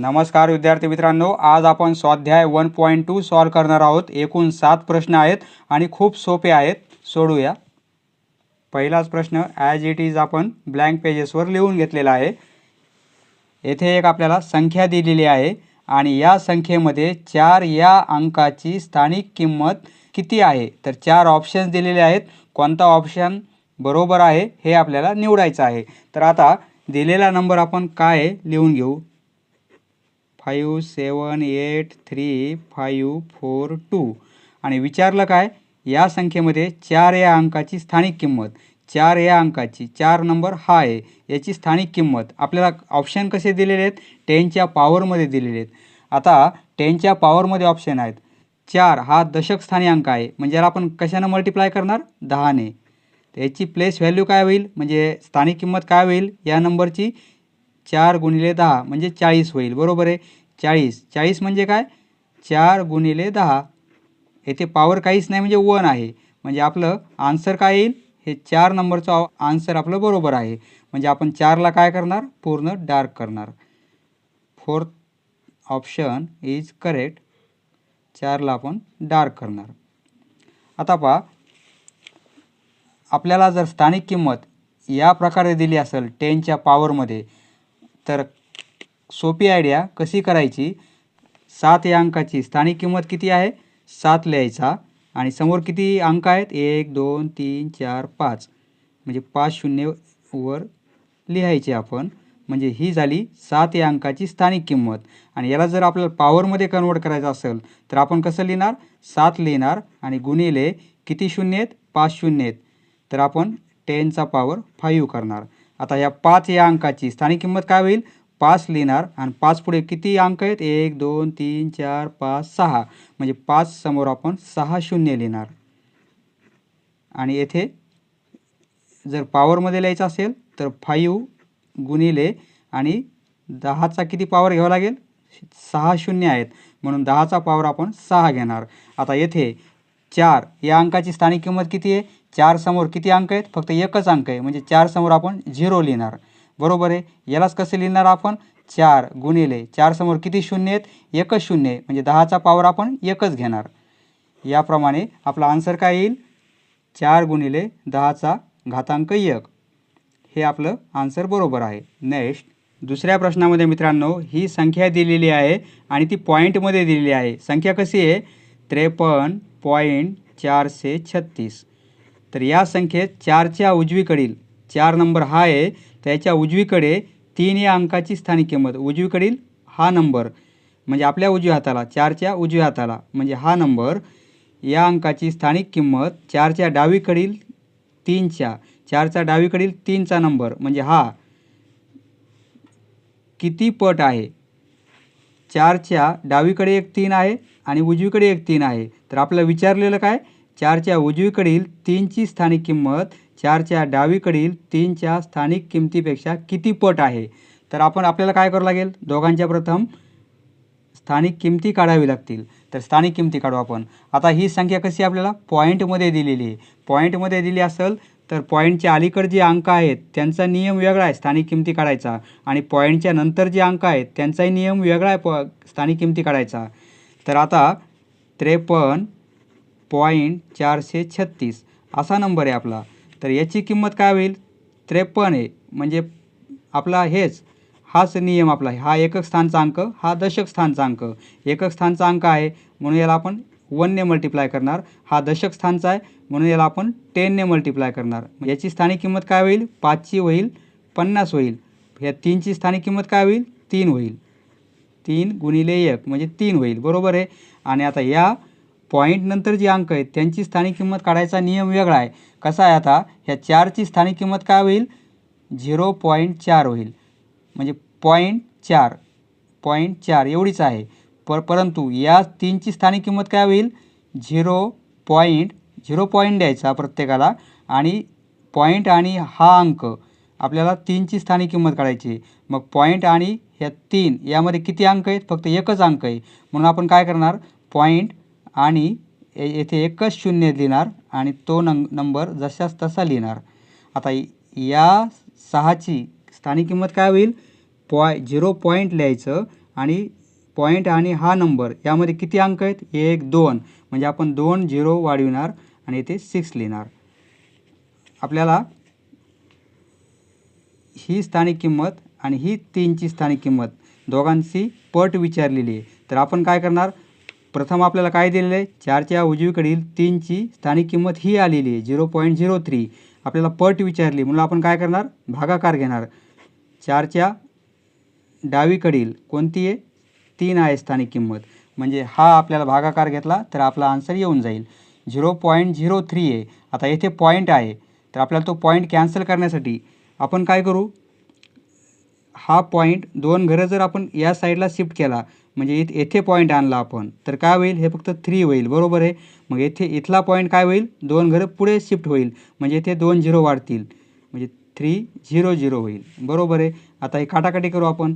नमस्कार विद्यार्थी मित्रांनो. आज आपण स्वाध्याय वन पॉईंट टू सॉल्व करणार आहोत. एकूण सात प्रश्न आहेत आणि खूप सोपे आहेत. सोडूया. पहिलाच प्रश्न ॲज इट इज आपण ब्लँक पेजेसवर लिहून घेतलेला आहे. येथे एक आपल्याला संख्या दिलेली आहे आणि या संख्येमध्ये चार या अंकाची स्थानिक किंमत किती आहे? तर चार ऑप्शन्स दिलेले आहेत. कोणता ऑप्शन बरोबर आहे हे आपल्याला निवडायचं आहे. तर आता दिलेला नंबर आपण काय आहे लिहून घेऊ. Five seven eight three five four two आणि विचारलं काय? या संख्येमध्ये चार या अंकाची स्थानिक किंमत. चार या अंकाची. चार नंबर हा आहे. याची स्थानिक किंमत. आपल्याला ऑप्शन कसे दिलेले आहेत? टेनच्या पॉवरमध्ये दिलेले आहेत. आता टेनच्या पॉवरमध्ये ऑप्शन आहेत. चार हा दशक स्थानी अंक आहे. म्हणजे याला आपण कशानं मल्टिप्लाय करणार? दहाने. तर याची प्लेस व्हॅल्यू काय होईल? म्हणजे स्थानिक किंमत काय होईल? या नंबरची चार गुणिले दहा म्हणजे चाळीस होईल. बरोबर आहे? चाळीस. चाळीस म्हणजे काय? चार गुणिले दहा. येथे पॉवर काहीच नाही म्हणजे वन आहे. म्हणजे आपलं आन्सर काय येईल? हे चार नंबरचं आन्सर आपलं बरोबर आहे. म्हणजे आपण चारला काय करणार? पूर्ण डार्क करणार. फोर्थ ऑप्शन इज करेक्ट चारला आपण डार्क करणार. आता पहा. आपल्याला जर स्थानिक किंमत या प्रकारे दिली असेल टेनच्या पॉवरमध्ये तर सोपी आयडिया कशी करायची? सात या अंकाची स्थानिक किंमत किती आहे? सात लिहायचा. आणि समोर किती अंक आहेत? एक दोन तीन चार पाच. म्हणजे पाच शून्यवर लिहायचे आपण. म्हणजे ही झाली सात या अंकाची स्थानिक किंमत. आणि याला जर आपल्याला पॉवरमध्ये कन्वर्ट करायचं असेल तर आपण कसं लिहिणार? सात लिहिणार. आणि गुणिले किती शून्य आहेत? पाच शून्य आहेत. तर आपण टेनचा पॉवर फाईव्ह करणार. आता या पाच या अंकाची स्थानिक किंमत काय होईल? पाच लिहिणार आणि पाच पुढे किती अंक आहेत? एक दोन तीन चार पाच सहा. म्हणजे पाच समोर आपण सहा शून्य लिहिणार. आणि येथे जर पॉवरमध्ये लिहायचं असेल तर फाईव्ह गुणिले आणि दहाचा किती पॉवर घ्यावा लागेल? सहा शून्य आहेत. म्हणून दहाचा पॉवर आपण सहा घेणार. आता येथे चार या अंकाची स्थानिक किंमत किती आहे? चार समोर किती अंक आहेत? फक्त एकच अंक आहे. म्हणजे चार समोर आपण झिरो लिहिणार. बरोबर आहे? यालाच कसं लिहिणार आपण? चार गुणिले. चार समोर किती शून्य आहेत? एकच शून्य आहे. म्हणजे दहाचा पॉवर आपण एकच घेणार. याप्रमाणे आपला आन्सर काय येईल? चार गुणिले दहाचा घातांक एक. हे आपलं आन्सर बरोबर आहे. नेक्स्ट दुसऱ्या प्रश्नामध्ये मित्रांनो ही संख्या दिलेली आहे आणि ती पॉईंटमध्ये दिलेली आहे. संख्या कशी आहे? त्रेपन्न पॉईंट चारशे छत्तीस. तर या संख्येत चारच्या उजवीकडील चार नंबर हा आहे त्याच्या उजवीकडे तीन या अंकाची स्थानिक किंमत. उजवीकडील हा नंबर म्हणजे आपल्या उजव्या हाताला चारच्या उजव्या हाताला म्हणजे हा नंबर या अंकाची स्थानिक किंमत चारच्या डावीकडील तीनच्या चारचा डावीकडील तीनचा नंबर म्हणजे हा किती पट आहे? चारच्या डावीकडे एक तीन आहे आणि उजवीकडे एक तीन आहे. तर आपलं विचारलेलं काय? चारच्या उजवीकडील तीनची स्थानिक किंमत चारच्या डावीकडील तीनच्या स्थानिक किमतीपेक्षा किती पट आहे? तर आपण आपल्याला काय करावं लागेल? दोघांच्या प्रथम स्थानिक किमती काढावी लागतील. तर स्थानिक किमती काढू आपण. आता ही संख्या कशी आपल्याला? पॉईंटमध्ये दिलेली आहे. पॉईंटमध्ये दिली असेल तर पॉईंटच्या अलीकडे जे अंक आहेत त्यांचा नियम वेगळा आहे स्थानिक किमती काढायचा. आणि पॉईंटच्या नंतर जे अंक आहेत त्यांचाही नियम वेगळा आहे प स्थानिक किमती काढायचा. तर आता त्रेपन्न पॉईंट चारशे छत्तीस. असा नंबर आहे आपला. तर याची किंमत काय होईल? त्रेपन्न आहे. म्हणजे आपला हेच हाच नियम आपला. आहे हा एकक स्थानचा अंक हा दशक स्थानचा अंक. एकक स्थानचा अंक आहे म्हणून याला आपण वनने मल्टिप्लाय करणार. हा दशक स्थानचा आहे म्हणून याला आपण टेनने मल्टिप्लाय करणार. याची स्थानिक किंमत काय होईल? पाचची होईल पन्नास होईल. ह्या तीनची स्थानिक किंमत काय होईल? तीन होईल. तीन गुणिले एक म्हणजे तीन होईल. बरोबर आहे? आणि आता या पॉईंटनंतर जे अंक आहेत त्यांची स्थानिक किंमत काढायचा नियम वेगळा आहे. कसा आहे आता? ह्या चारची स्थानिक किंमत काय होईल? झिरो पॉईंट चार होईल. म्हणजे पॉईंट चार पॉईंट चार एवढीच आहे. पर परंतु या तीनची स्थानिक किंमत काय होईल? झिरो पॉईंट झिरो पॉईंट द्यायचा प्रत्येकाला आणि पॉईंट आणि हा अंक. आपल्याला तीनची स्थानिक किंमत काढायची मग पॉईंट आणि ह्या तीन यामध्ये किती अंक आहेत? फक्त एकच अंक आहे. म्हणून आपण काय करणार? पॉईंट आणि येथे एकच शून्य लिहिणार आणि तो नं नंबर जशाच तसा लिहिणार. आता या सहाची स्थानिक किंमत काय होईल? पॉय झिरो पॉईंट लिहायचं आणि पॉईंट आणि हा नंबर यामध्ये किती अंक आहेत? एक दोन. म्हणजे आपण दोन झिरो वाढविणार आणि इथे सिक्स लिहिणार. आपल्याला ही स्थानिक किंमत आणि ही तीनची स्थानिक किंमत दोघांची पट विचारलेली आहे. तर आपण काय करणार? प्रथम आपल्याला काय दिलेलं आहे? चारच्या उजवीकडील तीनची स्थानिक किंमत ही आलेली आहे झिरो पॉईंट झिरो थ्री. आपल्याला पट विचारली म्हणून आपण काय करणार? भागाकार घेणार. चारच्या डावीकडील कोणती आहे? तीन आहे स्थानिक किंमत. म्हणजे हा आपल्याला भागाकार घेतला तर आपला आन्सर येऊन जाईल. झिरो पॉईंट झिरो थ्री आहे. आता येथे पॉईंट आहे. तर आपल्याला तो पॉईंट कॅन्सल करण्यासाठी आपण काय करू? हा पॉईंट दोन घरं जर आपण या साईडला शिफ्ट केला म्हणजे इथ येथे पॉईंट आणला आपण. तर काय होईल? हे फक्त थ्री होईल. बरोबर आहे? मग येथे इथला पॉईंट काय होईल? दोन घरं पुढे शिफ्ट होईल. म्हणजे येथे दोन झिरो वाढतील. म्हणजे थ्री झिरो झिरो होईल. बरोबर आहे? आता हे काटाकाटी करू आपण.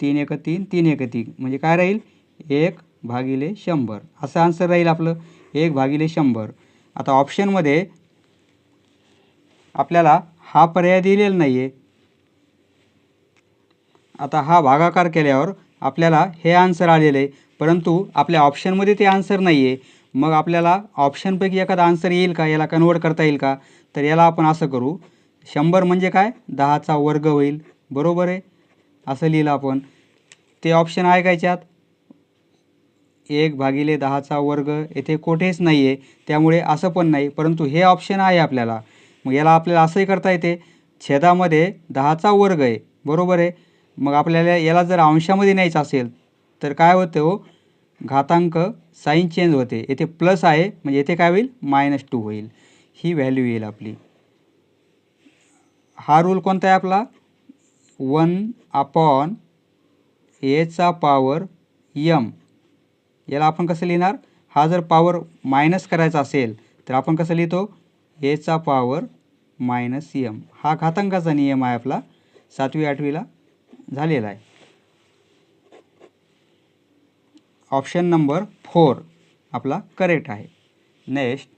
तीन एक तीन तीन एक तीन. म्हणजे काय राहील? एक भागिले शंभर. असं आन्सर राहील आपलं. एक भागिले शंभर. आता ऑप्शनमध्ये आपल्याला हा पर्याय दिलेला नाही आहे आता हा भागाकार केल्यावर आपल्याला हे आन्सर आलेलं आहे. परंतु आपल्या ऑप्शनमध्ये ते आन्सर नाही आहे मग आपल्याला ऑप्शनपैकी एखादा आन्सर येईल का? याला कन्वर्ट करता येईल का? तर याला आपण असं करू. शंभर म्हणजे काय? दहाचा वर्ग होईल. बरोबर आहे? असं लिहिलं आपण. ते ऑप्शन आहे का याच्यात? एक भागिले दहाचा वर्ग येथे कोठेच नाही आहे त्यामुळे असं पण नाही. परंतु हे ऑप्शन आहे आपल्याला. मग याला आपल्याला असंही करता येते. छेदामध्ये दहाचा वर्ग आहे. बरोबर आहे? मग आपल्याला याला जर अंशामध्ये न्यायचं असेल तर काय होतं हो? घातांक साईन चेंज होते. येथे प्लस आहे म्हणजे येथे काय होईल? मायनस टू होईल. ही व्हॅल्यू येईल आपली. हा रूल कोणता आहे आपला? वन अपॉन एचा पॉवर यम. याला आपण कसं लिहिणार? हा जर पॉवर मायनस करायचा असेल तर आपण कसं लिहितो? एचा पॉवर मायनस यम. हा घातांकाचा नियम आहे आपला सातवी आठवीला. झालेला आहे. ऑप्शन नंबर फोर आपला करेक्ट आहे. नेक्स्ट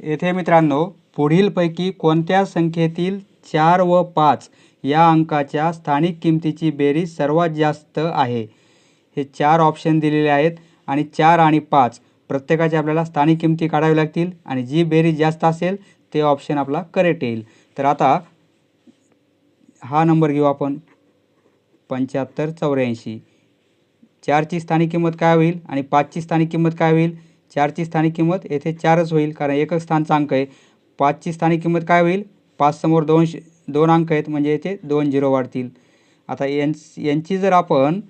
येथे मित्रांनो पुढीलपैकी कोणत्या संख्येतील चार व पाच या अंकाच्या स्थानिक किमतीची बेरीज सर्वात जास्त आहे? हे चार ऑप्शन दिलेले आहेत आणि चार आणि पाच प्रत्येकाचे आपल्याला स्थानिक किमती काढावी लागतील आणि जी बेरीज जास्त असेल ते ऑप्शन आपला करेक्ट येईल. तर आता हा नंबर घेऊ आपण. पंच्याहत्तर चौऱ्याऐंशी. चारची स्थानिक किंमत काय होईल आणि पाचची स्थानिक किंमत काय होईल? चारची स्थानिक किंमत येथे चारच होईल कारण एकच स्थानचा अंक आहे. पाचची स्थानिक किंमत काय होईल? पाच समोर दोन श दोन अंक आहेत म्हणजे येथे दोन झिरो वाढतील. आता यांच यांची जर आपण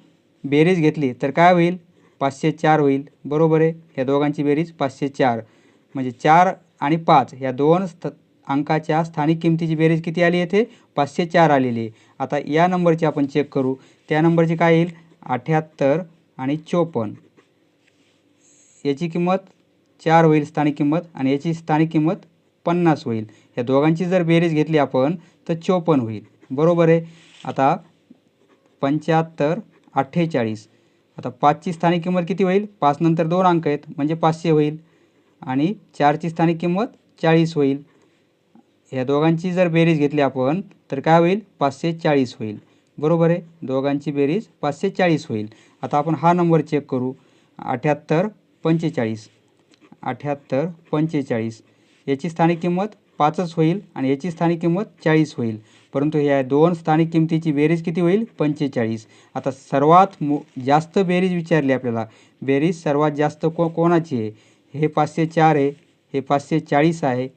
बेरीज घेतली तर काय होईल? पाचशे चार होईल. बरोबर आहे? या दोघांची बेरीज पाचशे चार. म्हणजे चार आणि पाच या दोन स्थ अंकाच्या स्थानिक किमतीची बेरीज किती आली येथे? पाचशे चार आलेली आहे. आता या नंबरची आपण चेक करू. त्या नंबरची काय येईल? अठ्याहत्तर आणि चोपन्न. याची किंमत चार होईल स्थानिक किंमत आणि याची स्थानिक किंमत पन्नास होईल. या दोघांची जर बेरीज घेतली आपण तर चोपन्न होईल. बरोबर आहे? आता पंच्याहत्तर अठ्ठेचाळीस. आता पाचची स्थानिक किंमत किती होईल? पाच नंतर दोन अंक आहेत म्हणजे पाचशे होईल. आणि चारची स्थानिक किंमत चाळीस होईल. ह्या दोघांची जर बेरीज घेतली आपण तर काय होईल? पाचशे चाळीस होईल. बरोबर आहे? दोघांची बेरीज पाचशे चाळीस होईल. आता आपण हा नंबर चेक करू. अठ्याहत्तर पंचेचाळीस. अठ्याहत्तर पंचेचाळीस. याची स्थानिक किंमत पाचच होईल आणि याची स्थानिक किंमत चाळीस होईल. परंतु ह्या दोन स्थानिक किमतीची बेरीज किती होईल? पंचेचाळीस. आता सर्वात मो जास्त बेरीज विचारली आपल्याला. बेरीज सर्वात जास्त को कोणाची आहे? हे पाचशे चार आहे. हे पाचशे चाळीस आहे.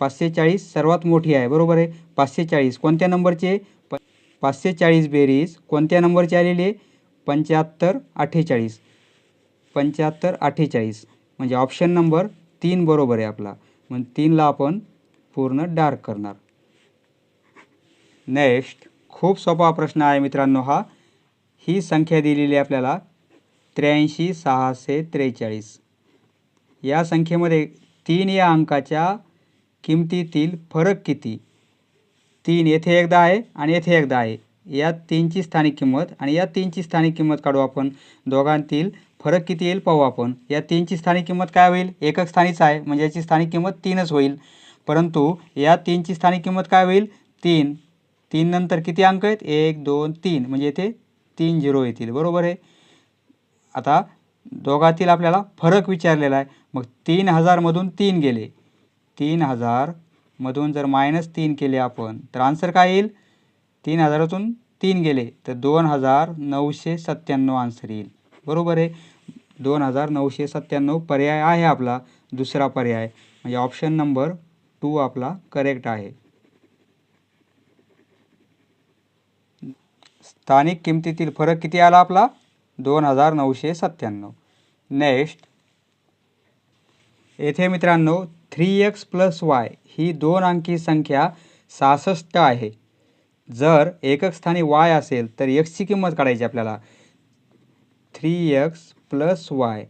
पाचशे चाळीस सर्वात मोठी आहे. बरोबर आहे? पाचशे चाळीस कोणत्या नंबरचे? प पाचशे चाळीस बेरीज. कोणत्या नंबरचे आलेले? पंच्याहत्तर अठ्ठेचाळीस. पंच्याहत्तर अठ्ठेचाळीस. म्हणजे ऑप्शन नंबर तीन बरोबर आहे आपला. मग तीनला आपण पूर्ण डार्क करणार. नेक्स्ट खूप सोपा प्रश्न आहे मित्रांनो हा. ही संख्या दिलेली आहे आपल्याला त्र्याऐंशी सहाशे त्रेचाळीस. या संख्येमध्ये तीन या अंकाच्या किमतीतील फरक किती? तीन येथे एकदा आहे आणि येथे एकदा आहे. या तीनची स्थानिक किंमत आणि या तीनची स्थानिक किंमत काढू आपण. दोघांतील फरक किती येईल पाहू आपण. या तीनची स्थानिक किंमत काय होईल? एकक स्थानीच आहे. म्हणजे याची स्थानिक किंमत तीनच होईल. परंतु या तीनची स्थानिक किंमत काय होईल? तीन. तीन नंतर किती अंक आहेत? एक दोन तीन. म्हणजे येथे तीन झिरो येतील. बरोबर आहे? आता दोघातील आपल्याला फरक विचारलेला आहे. मग तीन हजारमधून तीन गेले. तीन हजारमधून जर मायनस तीन केले आपण तर आन्सर काय येईल? तीन हजारातून तीन गेले तर दोन हजार नऊशे सत्त्याण्णव आन्सर येईल. बरोबर आहे? दोन हजार नऊशे सत्त्याण्णव पर्याय आहे आपला. दुसरा पर्याय म्हणजे ऑप्शन नंबर टू आपला करेक्ट आहे. स्थानिक किमतीतील फरक किती आला आपला? दोन हजार नऊशे सत्त्याण्णव. नेक्स्ट येथे मित्रांनो थ्री एक्स प्लस वाय ही दोन अंकी संख्या सहासष्ट आहे. जर एकक स्थानी वाय असेल तर एक्सची किंमत काढायची आपल्याला. Three X plus Y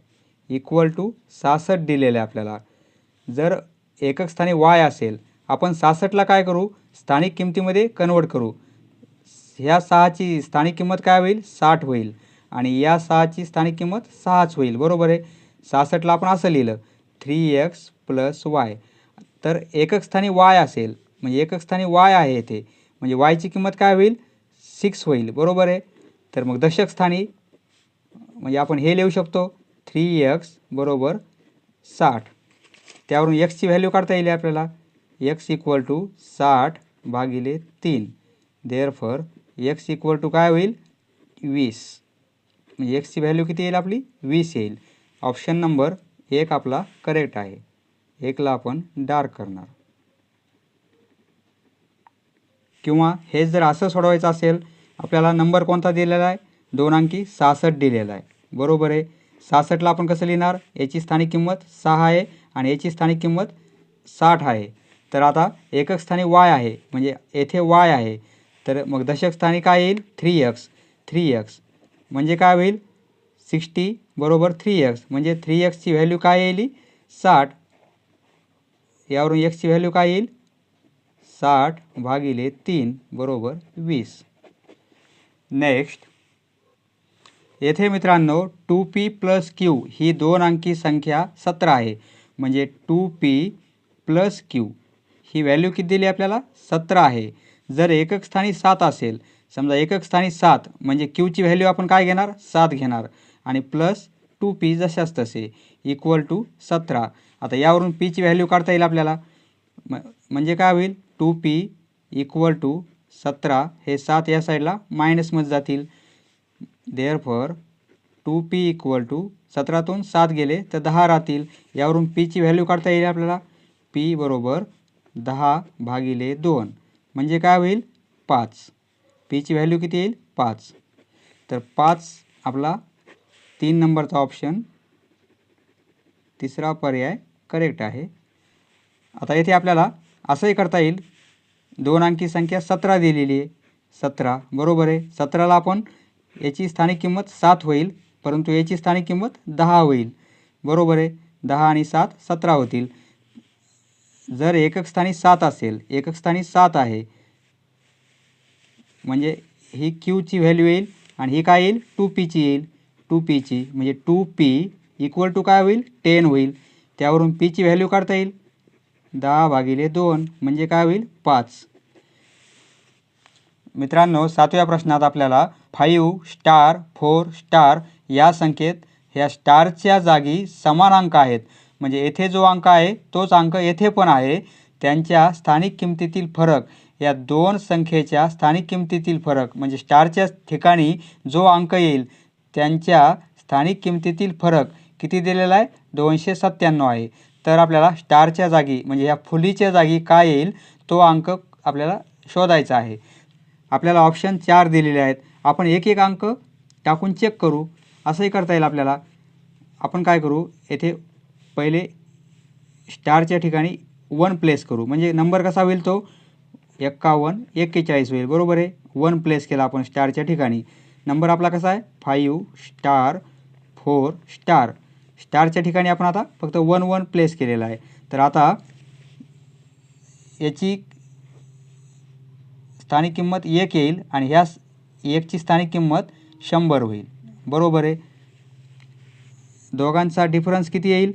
equal to सहासष्ट दिलेलं आहे आपल्याला. जर एकक स्थानी वाय असेल आपण सहासष्टला काय करू? स्थानिक किमतीमध्ये कन्वर्ट करू. ह्या सहाची स्थानिक किंमत काय होईल? साठ होईल. आणि या सहाची स्थानिक किंमत सहाच होईल. बरोबर आहे? सहासष्टला आपण असं लिहिलं. Three X plus Y. तर एकक स्थानी वाय असेल म्हणजे एकक स्थानी वाय आहे येथे म्हणजे वायची किंमत काय होईल? सिक्स होईल बरोबर आहे? तर मग दशक स्थानी म्हणजे आपण हे लिहू शकतो थ्री एक्स बरोबर साठ. त्यावरून एक्सची व्हॅल्यू काढता येईल आपल्याला. एक्स इक्वल टू साठ भागिले तीन. Therefore X equal to काय होईल? वीस. म्हणजे एक्सची व्हॅल्यू किती येईल आपली? वीस येईल. ऑप्शन नंबर एक आपला करेक्ट आहे. एकला आपण डार्क करणार. किंवा हे जर असं सोडवायचं असेल आपल्याला नंबर कोणता दिलेला आहे? दोन अंकी सहासष्ट दिलेला आहे. बरोबर आहे. सहासष्टला आपण कसं लिहिणार? याची स्थानिक किंमत सहा आहे आणि याची स्थानिक किंमत साठ आहे. तर आता एकक स्थानी वाय आहे म्हणजे येथे वाय आहे. तर मग दशक स्थानी काय येईल? Three X. Three X. म्हणजे काय होईल? सिक्स्टी बरोबर थ्री एक्स. म्हणजे थ्री एक्सची व्हॅल्यू काय येईल? साठ. यावरून एक्सची व्हॅल्यू काय येईल? साठ भागिले तीन बरोबर वीस. नेक्स्ट येथे मित्रांनो टू पी प्लस क्यू ही दोन अंकी संख्या सतरा आहे. म्हणजे टू पी प्लस क्यू ही व्हॅल्यू किती दिली आपल्याला? सतरा आहे. जर एकक स्थानी सात असेल समजा एकक स्थानी सात म्हणजे क्यूची व्हॅल्यू आपण काय घेणार? सात घेणार. आणि प्लस टू पी जशाच तसे इक्वल टू सतरा. आता यावरून पीची व्हॅल्यू काढता येईल आपल्याला. म म्हणजे काय होईल? टू पी इक्वल टू सतरा हे सात या साईडला मायनसमध्ये जातील. Therefore two P equal to सतरातून सात गेले तर दहा राहतील. यावरून पीची व्हॅल्यू काढता येईल आपल्याला. पी बरोबर दहा भागिले दोन. म्हणजे काय होईल? पाच. पीची व्हॅल्यू किती येईल? पाच. तर पाच आपला तीन नंबरचा ऑप्शन तिसरा पर्याय करेक्ट आहे. आता येथे आपल्याला असंही करता येईल. दोन अंकी संख्या सतरा दिलेली आहे. सतरा बरोबर आहे. सतराला आपण याची स्थानिक किंमत सात होईल परंतु याची स्थानिक किंमत दहा होईल. बरोबर आहे. दहा आणि सात सतरा होतील. जर एकक स्थानी सात असेल एकक स्थानी सात आहे म्हणजे ही क्यूची व्हॅल्यू येईल आणि ही काय येईल? टू पीची येईल. टू पीची म्हणजे टू पी इक्वल टू काय होईल? टेन होईल. त्यावरून पीची व्हॅल्यू काढता येईल. दहा भागिले दोन म्हणजे काय होईल? पाच. मित्रांनो सातव्या प्रश्नात आपल्याला फाईव्ह स्टार फोर स्टार या संख्येत ह्या स्टारच्या जागी समान अंक आहेत. म्हणजे येथे जो अंक आहे तोच अंक येथे पण आहे. त्यांच्या स्थानिक किमतीतील फरक या दोन संख्येच्या स्थानिक किमतीतील फरक म्हणजे स्टारच्या ठिकाणी जो अंक येईल त्यांच्या स्थानिक किमतीतील फरक किती दिलेला आहे? दोनशे सत्त्याण्णव आहे. तर आपल्याला स्टारच्या जागी म्हणजे या फुलीच्या जागी काय येईल? तो अंक आपल्याला शोधायचा आहे. आपल्याला ऑप्शन चार दिलेले आहेत. आपण एक एक अंक टाकून चेक करू. असंही करता येईल आपल्याला. आपण काय करू? येथे पहिले स्टारच्या ठिकाणी वन प्लेस करू. म्हणजे नंबर कसा होईल तो? एक्कावन्न एक्केचाळीस होईल. बरोबर आहे? वन प्लेस केला आपण स्टारच्या ठिकाणी. नंबर आपला कसा आहे? Five star four star. स्टारच्या ठिकाणी आपण आता फक्त वन वन प्लेस केलेला आहे. तर आता याची स्थानिक किंमत एक येईल आणि ह्या एकची स्थानिक किंमत शंभर होईल. बरोबर आहे? दोघांचा डिफरन्स किती येईल?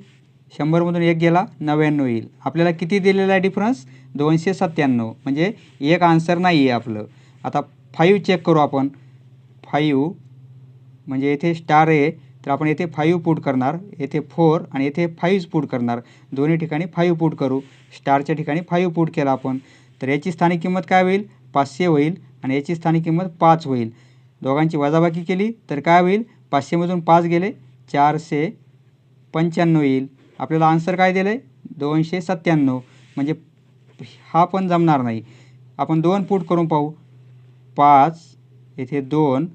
शंभरमधून एक गेला नव्याण्णव येईल. आपल्याला किती दिलेला आहे डिफरन्स दोनशे सत्त्याण्णव. म्हणजे एक आन्सर नाही आहे आपलं. आता फाईव्ह चेक करू आपण. फाईव्ह म्हणजे येथे स्टार आहे. तर आपण येथे फाईव्ह पुट करणार येथे फोर आणि येथे फाईव्ह पुट करणार. दोन्ही ठिकाणी फाईव्ह पुट करू. स्टारच्या ठिकाणी फाईव्ह पुट केला आपण. तर याची स्थानिक किंमत काय होईल? पाचशे होईल आणि याची स्थानिक किंमत पाच होईल. दोघांची वजाबाकी केली तर काय होईल? पाचशेमधून पाच गेले चारशे पंच्याण्णव येईल. आपल्याला आन्सर काय दिलं आहे दोनशे सत्त्याण्णव. म्हणजे हा पण जमणार नाही. आपण दोन पुट करून पाहू. पाच येथे दोन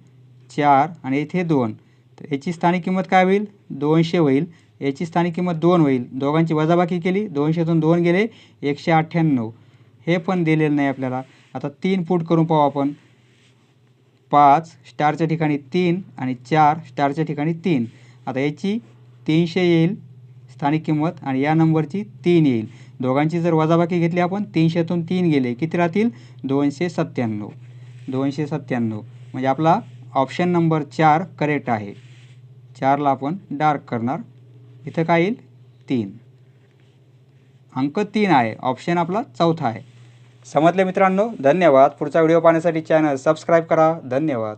चार आणि येथे दोन. तर याची स्थानिक किंमत काय होईल? दोनशे होईल. याची स्थानिक किंमत दोन होईल. दोघांची वजाबाकी केली. दोनशेतून दोन गेले. एकशे अठ्ठ्याण्णव. हे पण दिलेलं नाही आपल्याला. आता तीन फूट करून पाहू आपण. पाच स्टारच्या ठिकाणी तीन आणि चार स्टारच्या ठिकाणी तीन. आता याची तीनशे येईल. स्थानिक किंमत आणि या नंबरची तीन येईल. दोघांची जर वजाबाकी घेतली आपण तीनशेतून तीन गेले. किती राहतील? दोनशे सत्त्याण्णव. दोनशे सत्त्याण्णव. म्हणजे आपला ऑप्शन नंबर चार करेक्ट आहे. चारला आपण डार्क करणार. इथं काय येईल? तीन. अंक तीन आहे. ऑप्शन आपला चौथा आहे. समजले मित्रांनो? धन्यवाद. पुढचा व्हिडिओ पाहण्यासाठी चॅनल सबस्क्राईब करा. धन्यवाद.